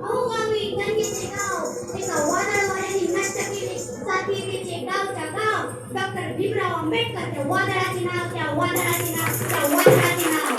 Mungu uingie chekao nikauana wale ninachakili satiri chekao chakao Dr. Bimrao Ambedkar त्या वादळाचे नाव त्या वादळाचे नाव त्या वादळाचे नाव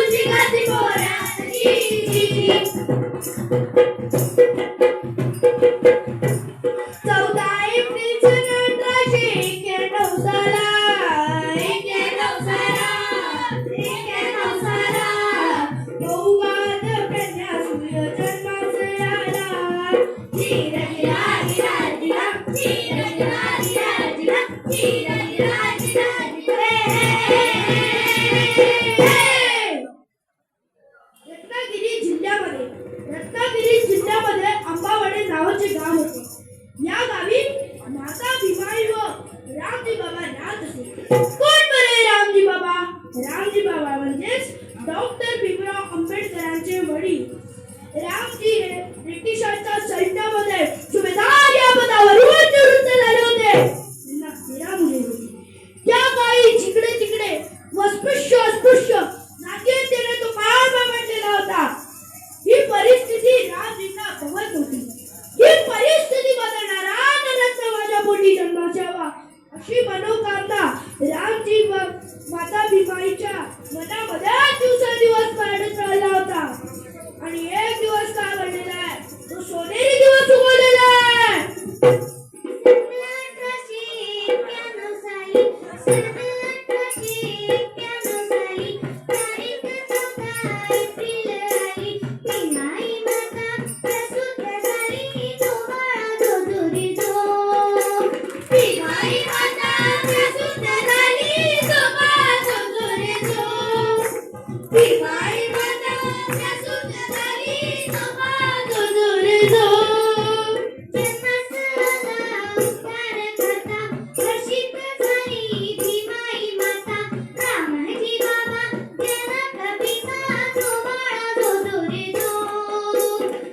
रत्नागिरी जिल्ह्यामध्ये रत्नागिरी जिल्ह्यामध्ये आंबावडे नावाचे गाव होते. या गावी माता भीमाई व रामजी बाबा नाथ असे. अशी मनोकामना रामजी माता भीमाईच्या मनामध्ये दिवसादिवस वाढत राहिला होता. आणि एक दिवस काय घडलेला आहे? तो सोनेरी दिवस उगवलेला आहे.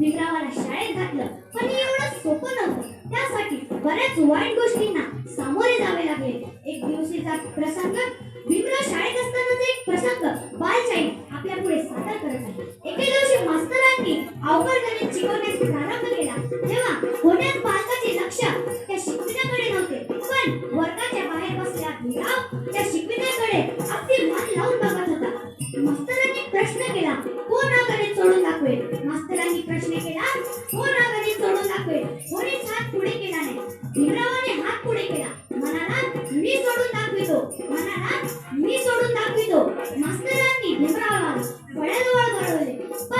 भीमरावाला शाळेत घातलं. पण हे एवढं सोपं नव्हतं. त्यासाठी बऱ्याच वाईट गोष्टींना सामोरे जावे लागले. एक दिवशीचा प्रसंग. भीमराव शाळेत असतानाच एक प्रसंग. बालचाई आपल्या पुढे सादर करत आहे. एके दिवशी मास्तरांनी अवघड गणित शिकवण्यास प्रारंभ केला. तेव्हा होण्यात बालकाचे लक्ष त्या शिकविण्याकडे नव्हते. पण वर्गाच्या बाहेर बसल्या भीमराव त्या शिकविण्याकडे अगदी मन लावून बघत होता. मास्तरांनी प्रश्न केला कोण हा गणित सोडून दाखवेल? मास्तर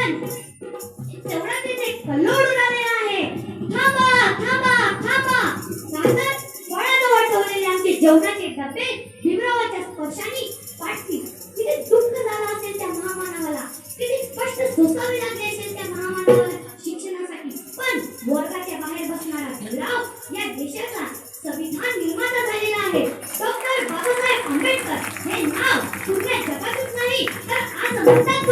पण तेवढा तिथे कल्लोळ उडालेला आहे. थांबा थांबा थांबा. राहतात फळ्याजवळ ठेवलेले आमचे जेवणाचे डबे भीमरावाच्या स्पर्शाने फाटतील किती दुःख झालं असेल त्या महामानवाला. किती कष्ट सोसावे लागले असेल त्या महामानवाला शिक्षणासाठी. पण वर्गाच्या बाहेर बसणारा भीमराव या देशाचा संविधान निर्माता झालेला आहे. डॉक्टर बाबासाहेब आंबेडकर हे नाव कुठल्या जगातच नाही तर आज भारतात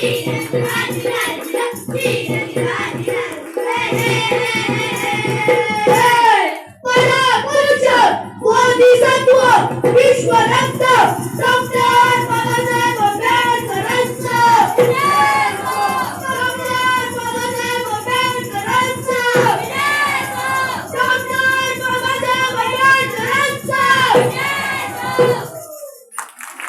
Thank you.